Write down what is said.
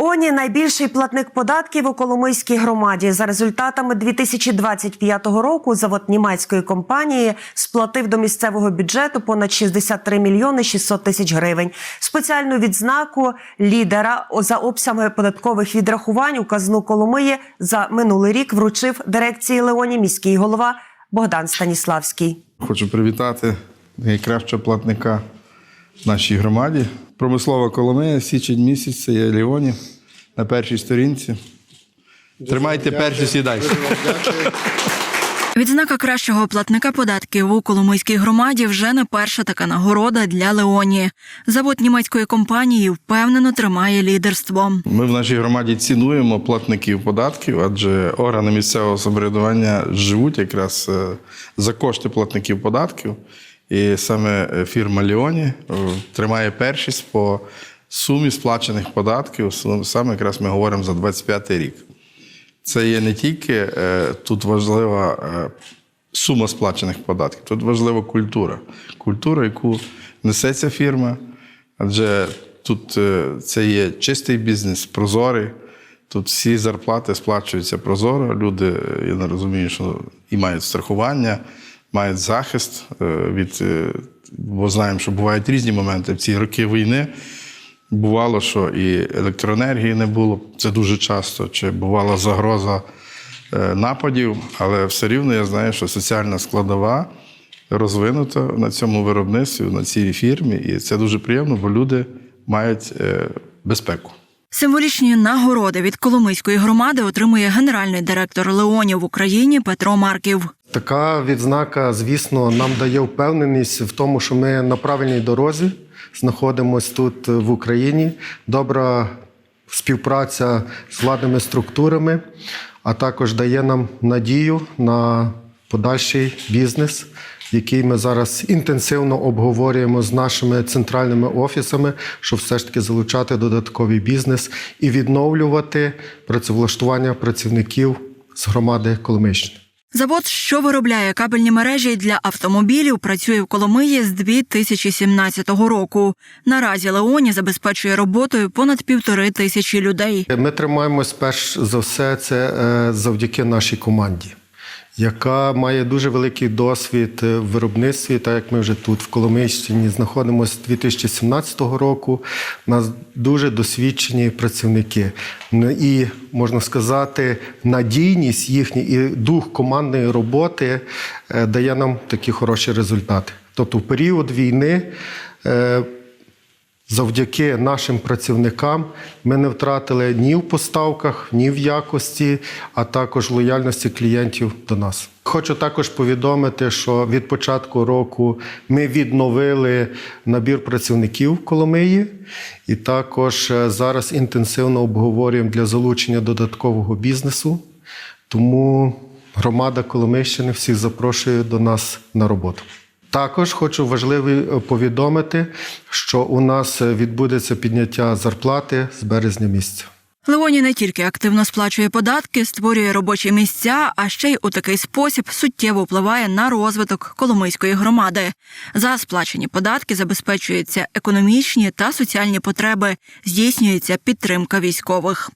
Леоні найбільший платник податків у Коломийській громаді. За результатами 2025 року завод німецької компанії сплатив до місцевого бюджету понад 63 мільйони 600 тисяч гривень. Спеціальну відзнаку лідера за обсягами податкових відрахувань у казну Коломиї за минулий рік вручив дирекції Леоні міський голова Богдан Станіславський. Хочу привітати найкращого платника в нашій громаді. Промислова Коломия, січень місяць, це є Леоні на першій сторінці. Тримайте перші сідайте. Відзнака кращого платника податків у Коломийській громаді вже не перша така нагорода для Леоні. Завод німецької компанії впевнено тримає лідерство. Ми в нашій громаді цінуємо платників податків, адже органи місцевого самоврядування живуть якраз е, за кошти платників податків. І саме е, фірма Леоні е, тримає першість по сумі сплачених податків. Саме якраз ми говоримо за 25 рік. Це є не тільки е, тут важлива сума сплачених податків, тут важлива культура. Культура, яку несе ця фірма, адже тут це є чистий бізнес, прозорий. Тут всі зарплати сплачуються прозоро. Люди, я не розумію, що і мають страхування, мають захист е, від. е, Бо знаємо, що бувають різні моменти в ці роки війни. Бувало, що і електроенергії не було, це дуже часто, чи бувала загроза е, нападів, але все рівно я знаю, що соціальна складова розвинута на цьому виробництві, на цій фірмі, і це дуже приємно, бо люди мають безпеку. Символічні нагороди від Коломийської громади отримує генеральний директор Леонів в Україні Петро Марків. Така відзнака, звісно, нам дає впевненість в тому, що ми на правильній дорозі знаходимося тут е, в Україні. Добра співпраця з владними структурами, а також дає нам надію на подальший бізнес, який ми зараз інтенсивно обговорюємо з нашими центральними офісами, щоб все ж таки залучати додатковий бізнес і відновлювати працевлаштування працівників з громади Коломийщини. Завод, що виробляє кабельні мережі для автомобілів, працює в Коломиї з 2017 року. Наразі Леоні забезпечує роботою понад півтори тисячі людей. Ми тримаємось перш за все це е, завдяки нашій команді, яка має дуже великий досвід е, в виробництві, так як ми вже тут в Коломийщині знаходимося з 2017 року. У нас дуже досвідчені працівники. Н- І можна сказати, надійність їхня і дух командної роботи е, дає нам такі хороші результати. Тобто, в період війни. Завдяки нашим працівникам ми не втратили ні в поставках, ні в якості, а також лояльності клієнтів до нас. Хочу також повідомити, що від початку року ми відновили набір працівників Коломиї, і також е, зараз інтенсивно обговорюємо для залучення додаткового бізнесу. Тому громада Коломийщини всіх запрошує до нас на роботу. Також хочу важливо е, повідомити, що у нас е, відбудеться підняття зарплати з березня місяця. Леоні не тільки активно сплачує податки, створює робочі місця, а ще й у такий спосіб суттєво впливає на розвиток Коломийської громади. За сплачені податки забезпечуються економічні та соціальні потреби, здійснюється підтримка військових.